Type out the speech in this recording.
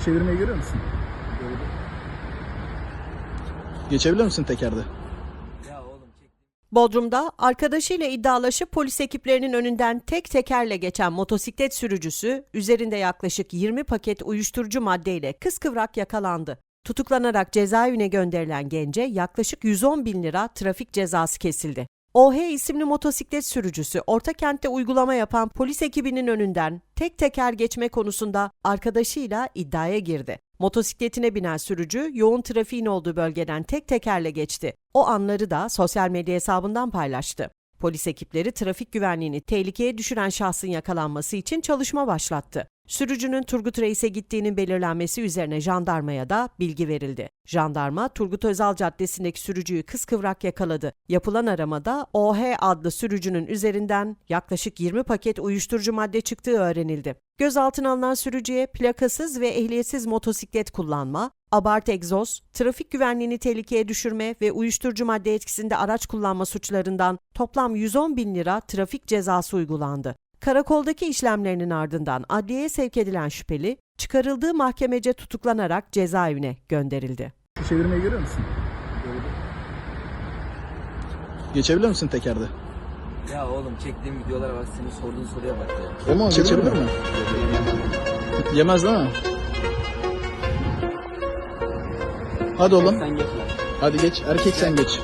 Şu çevirmeyi görüyor musun? Geçebiliyor musun tekerde? Bodrum'da arkadaşıyla iddialaşıp polis ekiplerinin önünden tek tekerle geçen motosiklet sürücüsü üzerinde yaklaşık 20 paket uyuşturucu maddeyle kıskıvrak yakalandı. Tutuklanarak cezaevine gönderilen gence yaklaşık 110 bin lira trafik cezası kesildi. OH isimli motosiklet sürücüsü Ortakent'te uygulama yapan polis ekibinin önünden tek teker geçme konusunda arkadaşıyla iddiaya girdi. Motosikletine binen sürücü yoğun trafiğin olduğu bölgeden tek tekerle geçti. O anları da sosyal medya hesabından paylaştı. Polis ekipleri trafik güvenliğini tehlikeye düşüren şahsın yakalanması için çalışma başlattı. Sürücünün Turgut Reis'e gittiğinin belirlenmesi üzerine jandarmaya da bilgi verildi. Jandarma Turgut Özal Caddesi'ndeki sürücüyü kıskıvrak yakaladı. Yapılan aramada OH adlı sürücünün üzerinden yaklaşık 20 paket uyuşturucu madde çıktığı öğrenildi. Gözaltına alınan sürücüye plakasız ve ehliyetsiz motosiklet kullanma, abart egzoz, trafik güvenliğini tehlikeye düşürme ve uyuşturucu madde etkisinde araç kullanma suçlarından toplam 110 bin lira trafik cezası uygulandı. Karakoldaki işlemlerinin ardından adliyeye sevk edilen şüpheli, çıkarıldığı mahkemece tutuklanarak cezaevine gönderildi. Şu çevirmeyi görüyor musun? Geçebiliyor musun tekerde? Ya oğlum çektiğim videolara bak senin sorduğun soruya bak ya. O mu? Geçebilir mi? Yemez değil mi? Hadi oğlum. Sen geç lan. Hadi geç. Erkek sen geç.